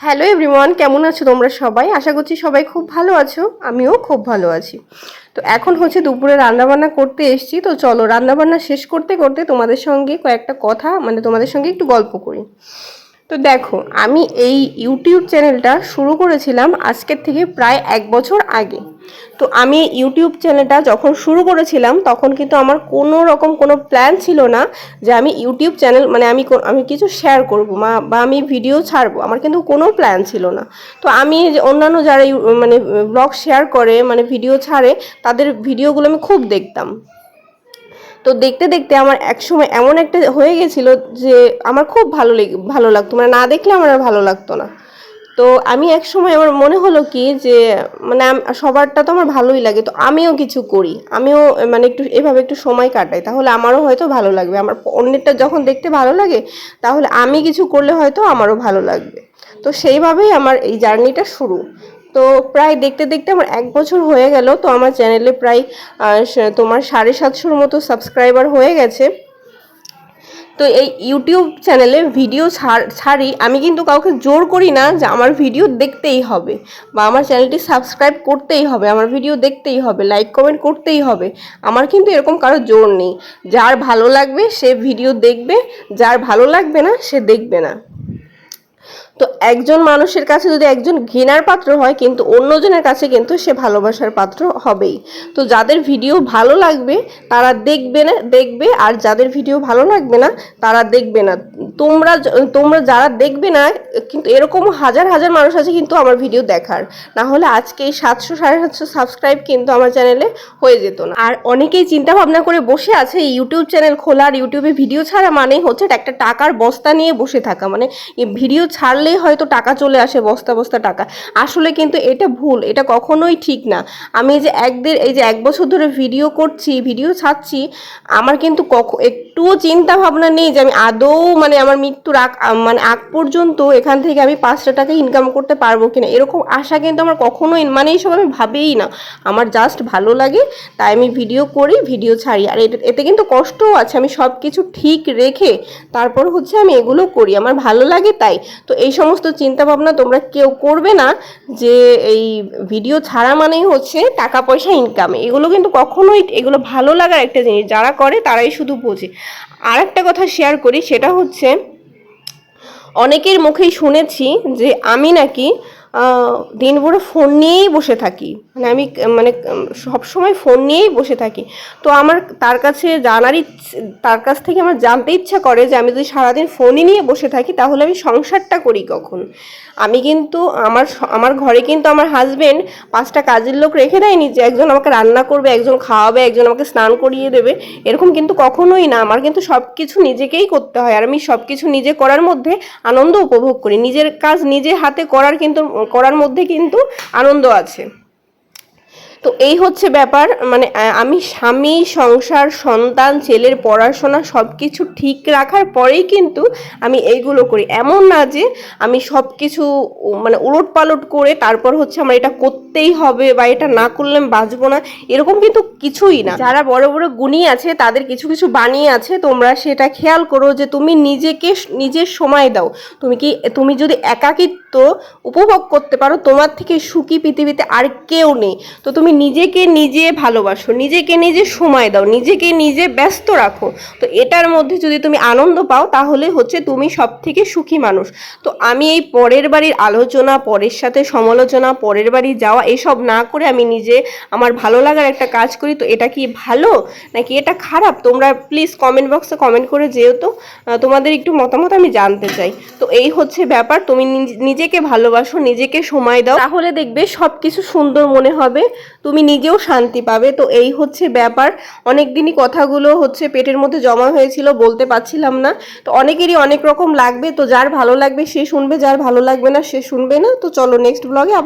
Hello everyone কেমন আছো তোমরা সবাই? আশা করছি সবাই খুব ভালো আছো, আমিও খুব ভালো আছি। তো এখন হচ্ছে দুপুরে রান্নাবান্না করতে এসেছি, তো চলো রান্নাবান্না শেষ করতে করতে তোমাদের সঙ্গে কয়েকটা কথা মানে তোমাদের সঙ্গে একটু গল্প করি। তো দেখো, আমি এই ইউটিউব চ্যানেলটা শুরু করেছিলাম আজকের থেকে প্রায় এক বছর আগে। তো আমি ইউটিউব চ্যানেলটা যখন শুরু করেছিলাম, তখন কিন্তু আমার কোনো রকম কোনো প্ল্যান ছিল না যে আমি ইউটিউব চ্যানেল মানে আমি আমি কিছু শেয়ার করব বা আমি ভিডিও ছাড়বো। আমার কিন্তু কোনো প্ল্যান ছিল না। তো আমি অন্যান্য যারা মানে ব্লগ শেয়ার করে মানে ভিডিও ছাড়ে, তাদের ভিডিওগুলো আমি খুব দেখতাম। তো দেখতে দেখতে আমার একসময় এমন একটা হয়ে গেছিল যে আমার খুব ভালো লেগে, ভালো লাগতো। মানে না দেখলে আমার আর ভালো লাগতো না। তো আমি এক সময় আমার মনে হলো কি যে মানে সবারটা তো আমার ভালোই লাগে, তো আমিও কিছু করি। আমিও মানে একটু এভাবে একটু সময় কাটাই, তাহলে আমারও হয়তো ভালো লাগবে। আমার অন্যেরটা যখন দেখতে ভালো লাগে, তাহলে আমি কিছু করলে হয়তো আমারও ভালো লাগবে। তো সেইভাবেই আমার এই জার্নিটা শুরু। তো প্রায় দেখতে দেখতে আমার এক বছর হয়ে গেল, তো আমার চ্যানেলে প্রায় তোমার সাড়ে সাতশোর মতো সাবস্ক্রাইবার হয়ে গেছে। তো এই ইউটিউব চ্যানেলে ভিডিও ছাড়- আমি কিন্তু কাউকে জোর করি না যে আমার ভিডিও দেখতেই হবে বা আমার চ্যানেলটি সাবস্ক্রাইব করতেই হবে, আমার ভিডিও দেখতেই হবে লাইক কমেন্ট করতেই হবে। আমার কিন্তু এরকম কারও জোর নেই। যার ভালো লাগবে সে ভিডিও দেখবে, যার ভালো লাগবে না সে দেখবে না। তো একজন মানুষের কাছে যদি একজন ঘৃণার পাত্র হয়, কিন্তু অন্যজনের কাছে কিন্তু সে ভালোবাসার পাত্র হবেই। তো যাদের ভিডিও ভালো লাগবে, তারা দেখবে না, দেখবে, আর যাদের ভিডিও ভালো লাগবে না, তারা দেখবে না। তোমরা তোমরা যারা দেখবে না, কিন্তু এরকম হাজার হাজার মানুষ আছে কিন্তু আমার ভিডিও দেখার। না হলে আজকে এই সাতশো, সাড়ে সাতশো সাবস্ক্রাইব কিন্তু আমার চ্যানেলে হয়ে যেত না। আর অনেকেই চিন্তা ভাবনা করে বসে আছে ইউটিউব চ্যানেল খোলা আর ইউটিউবে ভিডিও ছাড়া মানেই হচ্ছে একটা টাকার বস্তা নিয়ে বসে থাকা। মানে ভিডিও ভিডিও ছাড়লেই হয়তো টাকা চলে আসে, বস্তা বস্তা টাকা। আসলে কিন্তু এটা ভুল, এটা কখনোই ঠিক না। আমি এই যে একদের, এই যে এক বছর ধরে ভিডিও করছি ভিডিও ছাড়ছি, আমার কিন্তু কখ একটুও চিন্তা ভাবনা নেই যে আমি আদৌ মানে আমার মৃত্যুর আগ মানে আগ পর্যন্ত এখান থেকে আমি পাঁচটা টাকা ইনকাম করতে পারব কিনা, এরকম আশা কিন্তু আমার কখনোই মানে এইসব আমি ভাবেই না। আমার জাস্ট ভালো লাগে, তাই আমি ভিডিও করি ভিডিও ছাড়ি। আর এতে কিন্তু কষ্টও আছে, আমি সব কিছু ঠিক রেখে তারপর হচ্ছে আমি এগুলো করি, আমার ভালো লাগে তাই। তো এই সমস্ত চিন্তা ভাবনা তোমরা কেউ করবে না, যে এই ভিডিও ছাড়া মানেই হচ্ছে টাকা পয়সা ইনকাম এগুলো কিন্তু কখনোই, এগুলো ভালো লাগার একটা জিনিস, যারা করে তারাই শুধু বোঝে। আর একটা কথা শেয়ার করি সেটা হচ্ছে অনেকের মুখেই শুনেছি যে আমি নাকি দিনভরে ফোন নিয়েই বসে থাকি। মানে আমি মানে সবসময় ফোন নিয়েই বসে থাকি। তো আমার তার কাছে জানার ইচ্ছে, তার কাছ থেকে আমার জানতে ইচ্ছা করে যে আমি যদি সারাদিন ফোনই নিয়ে বসে থাকি, তাহলে আমি সংসারটা করি কখন? আমি কিন্তু আমার আমার ঘরে কিন্তু আমার হাজব্যান্ড পাঁচটা কাজের লোক রেখে দেয়নি যে একজন আমাকে রান্না করবে, একজন খাওয়াবে, একজন আমাকে স্নান করিয়ে দেবে। এরকম কিন্তু কখনোই না। আমার কিন্তু সব কিছু নিজেকেই করতে হয়। আর আমি সব কিছু নিজে করার মধ্যে আনন্দ উপভোগ করি। নিজের কাজ নিজে হাতে করার কিন্তু করার মধ্যে কিন্তু আনন্দ আছে। তো এই হচ্ছে ব্যাপার মানে আমি স্বামী, সংসার, সন্তান, ছেলের পড়াশোনা সব কিছু ঠিক রাখার পরেই কিন্তু আমি এইগুলো করি। এমন না যে আমি সব কিছু মানে উলট পালট করে তারপর হচ্ছে আমার এটা করতেই হবে বা এটা না করলে আমি বাঁচবো না, এরকম কিন্তু কিছুই না। যারা বড় বড় গুণী আছে, তাদের কিছু কিছু বানিয়ে আছে, তোমরা সেটা খেয়াল করো যে তুমি নিজেকে, নিজের সময় দাও। তুমি কি, তুমি যদি একাকিত্ব উপভোগ করতে পারো। তোমার থেকে সুখী পৃথিবীতে আর কেউ নেই। তো তুমি নিজেকে নিজে ভালোবাসো, নিজেকে নিজে সময় দাও, নিজেকে নিজে ব্যস্ত রাখো। তো এটার মধ্যে যদি তুমি আনন্দ পাও, তাহলে হচ্ছে তুমি সব থেকে সুখী মানুষ। তো আমি এই পরের বাড়ির আলোচনা, পরের সাথে সমালোচনা, পরের বাড়ি যাওয়া, এসব না করে আমি নিজে আমার ভালো লাগার একটা কাজ করি। তো এটা কি ভালো নাকি এটা খারাপ? তোমরা প্লিজ কমেন্ট বক্সে কমেন্ট করে যেহেতু তোমাদের একটু মতামত আমি জানতে চাই। তো এই হচ্ছে ব্যাপার। তুমি নিজ- নিজেকে ভালোবাসো, নিজেকে সময় দাও, তাহলে দেখবে সব কিছু সুন্দর মনে হবে, তুমি নিজেও শান্তি পাবে। তো এই হচ্ছে ব্যাপার। অনেক দিনই কথাগুলো হচ্ছে পেটের মধ্যে জমা হয়েছিল, বলতে পারছিলাম না। তো অনেকেরই অনেক রকম লাগবে, তো যার ভালো লাগবে সে শুনবে, যার ভালো লাগবে না সে শুনবে না। তো চলো নেক্সট ব্লগে আবার